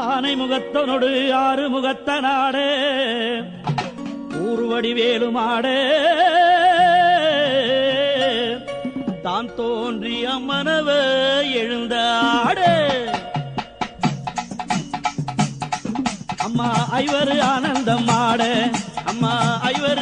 ஆனை முகத்தனோடு ஆறு முகத்தனாடே ஊர்வடி வேலுமாடே. தான் தோன்றிய மனவ எழுந்த ஆடே. அம்மா ஐவர் ஆனந்தம் ஆட. அம்மா ஐவர்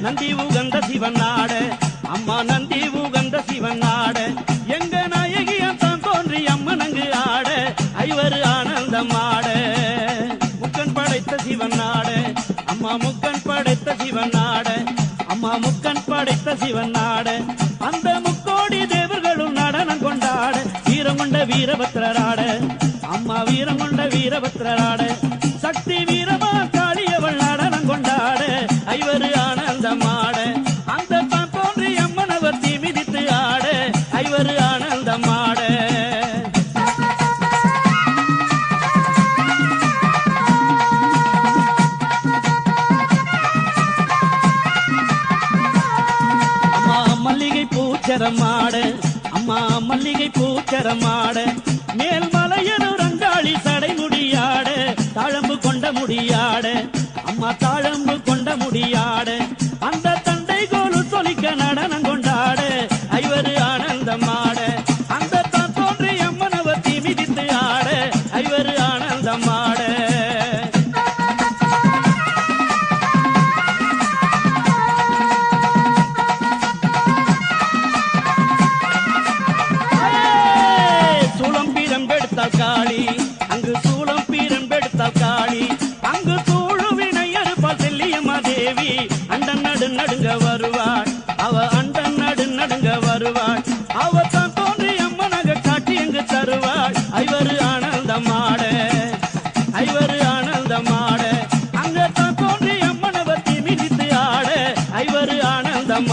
நந்தி உகந்த சிவன் நாட. அம்மா நந்தி உகந்த சிவன் நாட. எங்க நாயகியம் தான் தோன்றி அம்மனங்கு ஆட. ஐவர் ஆனந்தம் ஆட. முக்கன் படைத்த சிவன் நாட. அம்மா முக்கன் படைத்த சிவன் நாட. அம்மா முக்கன் படைத்த சிவன் நாட. அந்த முக்கோடி தேவர்களும் நடனம் கொண்டாட. வீரமுண்ட வீரபத்திரராட அம்மா வீரமுண்ட வீரபத்திரராட தரமாட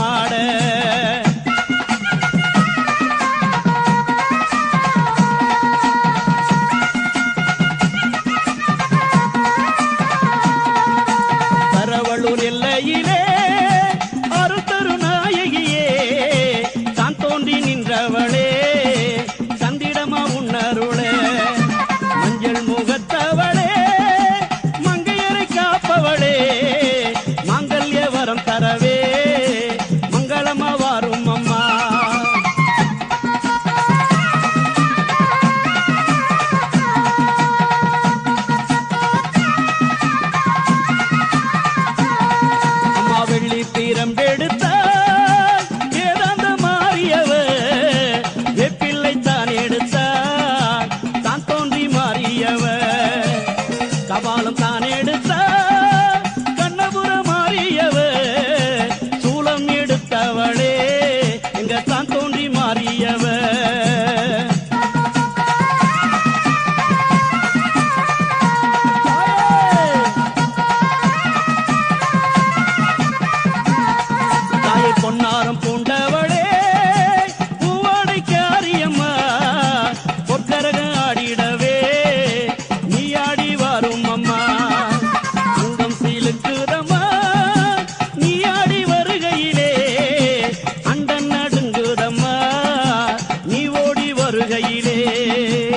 பாட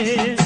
yeah.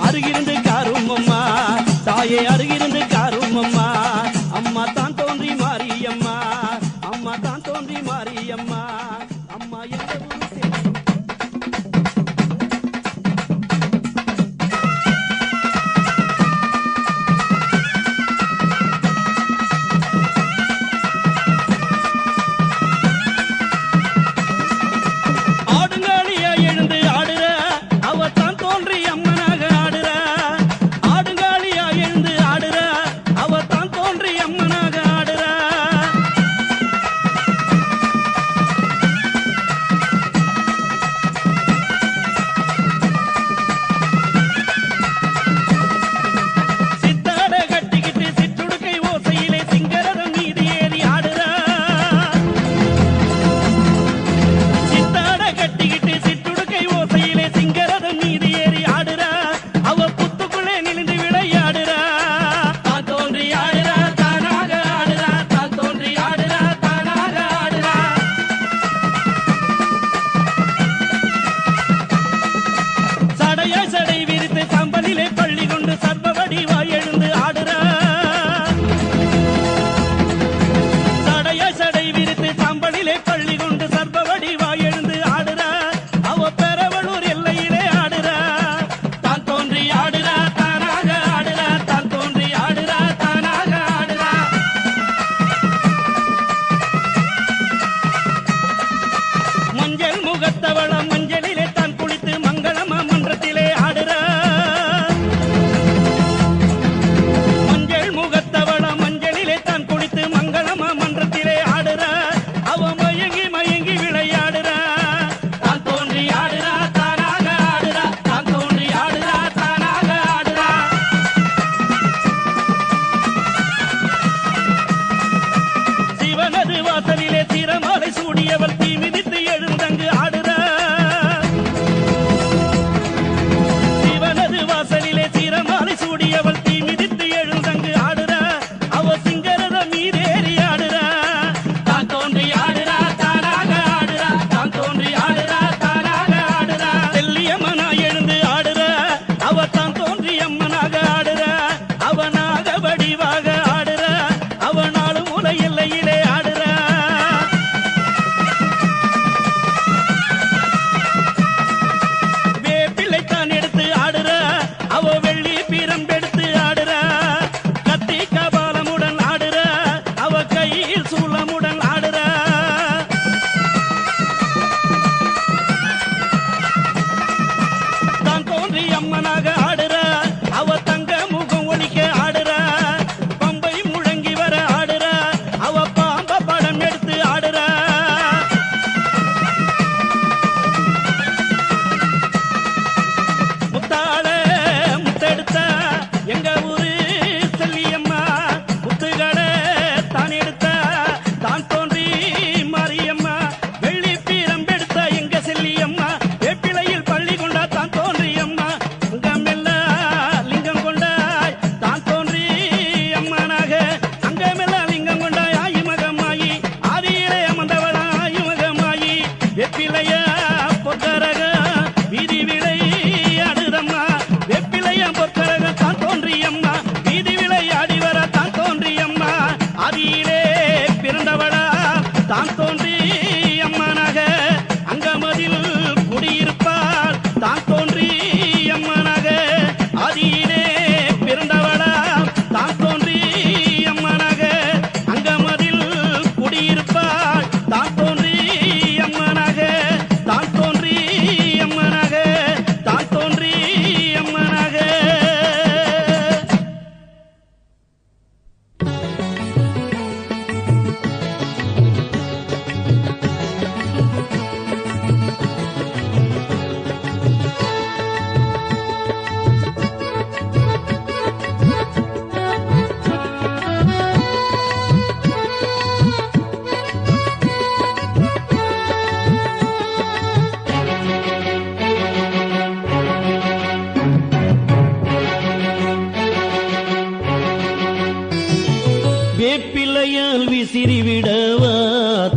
அருகிருந்து காரும் அம்மா. தாயே அருகிருந்து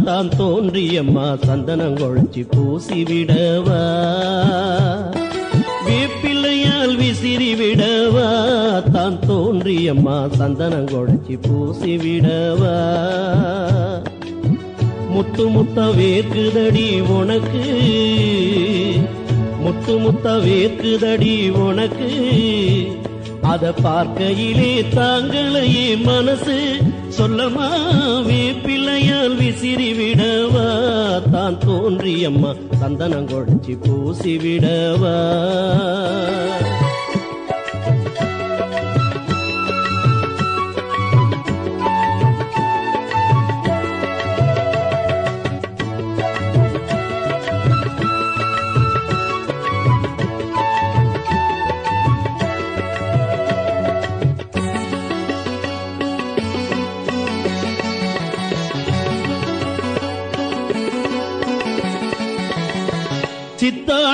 தான் தோன்றியம்மா சந்தனம் குழச்சி பூசிவிடவா? வேப்பிள்ளையால் விசிறிவிடவா? தான் தோன்றியம்மா சந்தனம் குழச்சி பூசிவிடவா? முத்து முத்த வேர்க்குதடி உனக்கு? முத்து முத்த வேர்க்குதடி உனக்கு? அத பார்க்கையிலே தாங்களையே மனசு சொல்லமா வேப்பிள்ளையால் விசிறி விடவா தான் தோன்றியம்மா சந்தனம் கொழிச்சு பூசி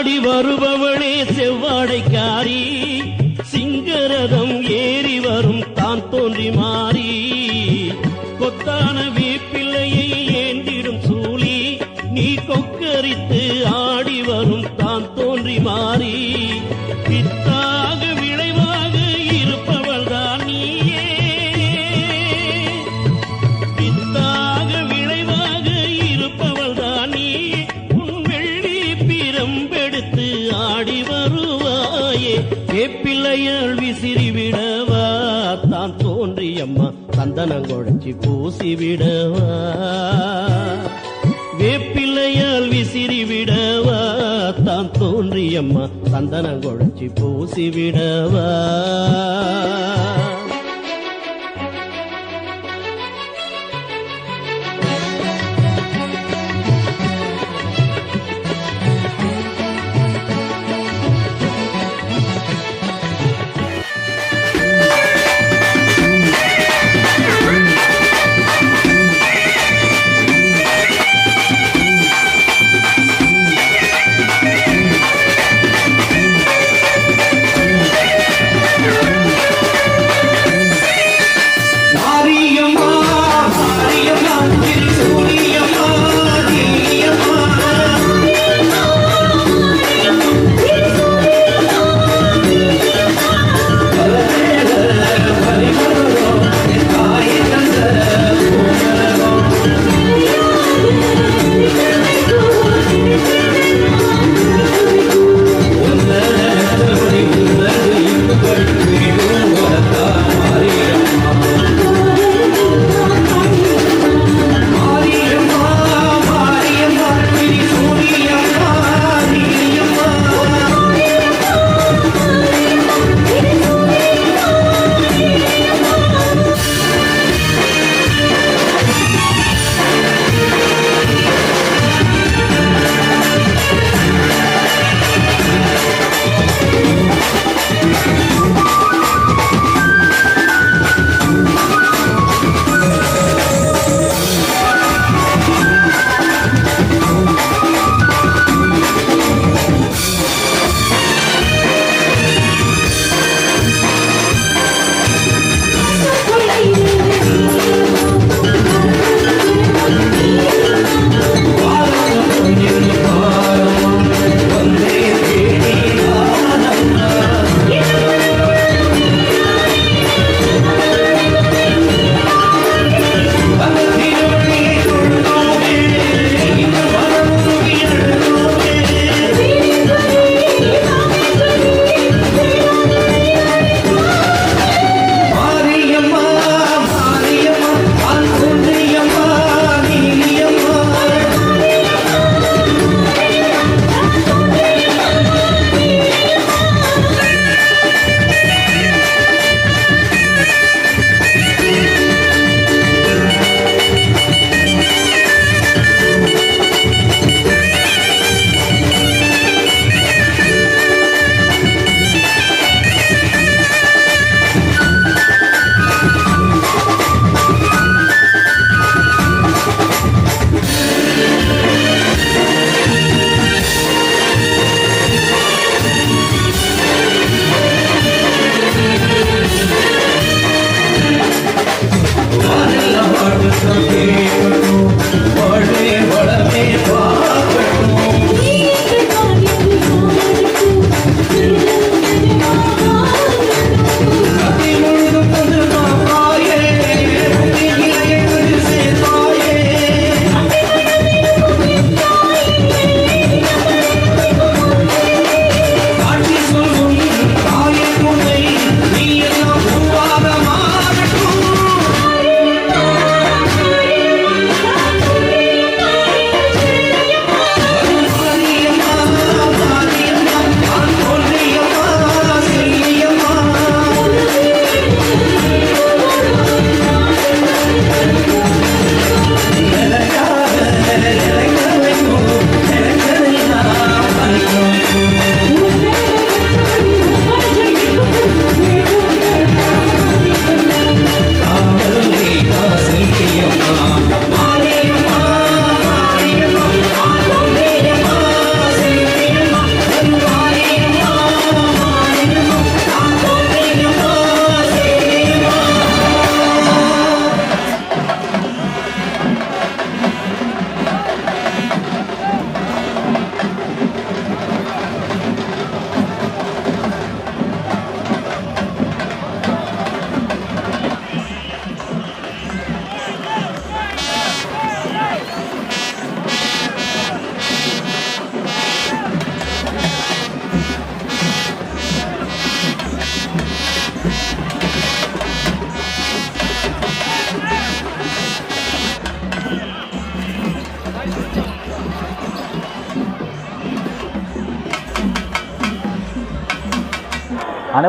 விடவா வருபவளே செவ்வாடைக்காரி. சிங்கரதம் ஏறி வரும் தான் தோன்றி மாறி. கொத்தான வீப்பிள்ளையை ஏந்திடும் சூழி நீ கொக்கரித்து வேப்பிள்ளையால் விசிறிவிடவா? தான் தோன்றியம்மா சந்தனம் குழச்சி பூசிவிடவா? வேப்பிள்ளையால் விசிறிவிடவா? தான் தோன்றியம்மா சந்தனம் குழச்சி பூசிவிடவா?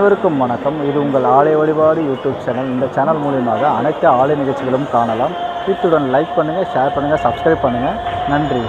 அனைவருக்கும் வணக்கம். இது உங்கள் ஆலய வழிபாடு யூடியூப் சேனல். இந்த சேனல் மூலியமாக அனைத்து ஆலய நிகழ்ச்சிகளும் காணலாம். இத்துடன் லைக் பண்ணுங்கள் ஷேர் பண்ணுங்கள் சப்ஸ்கிரைப் பண்ணுங்கள் நன்றி.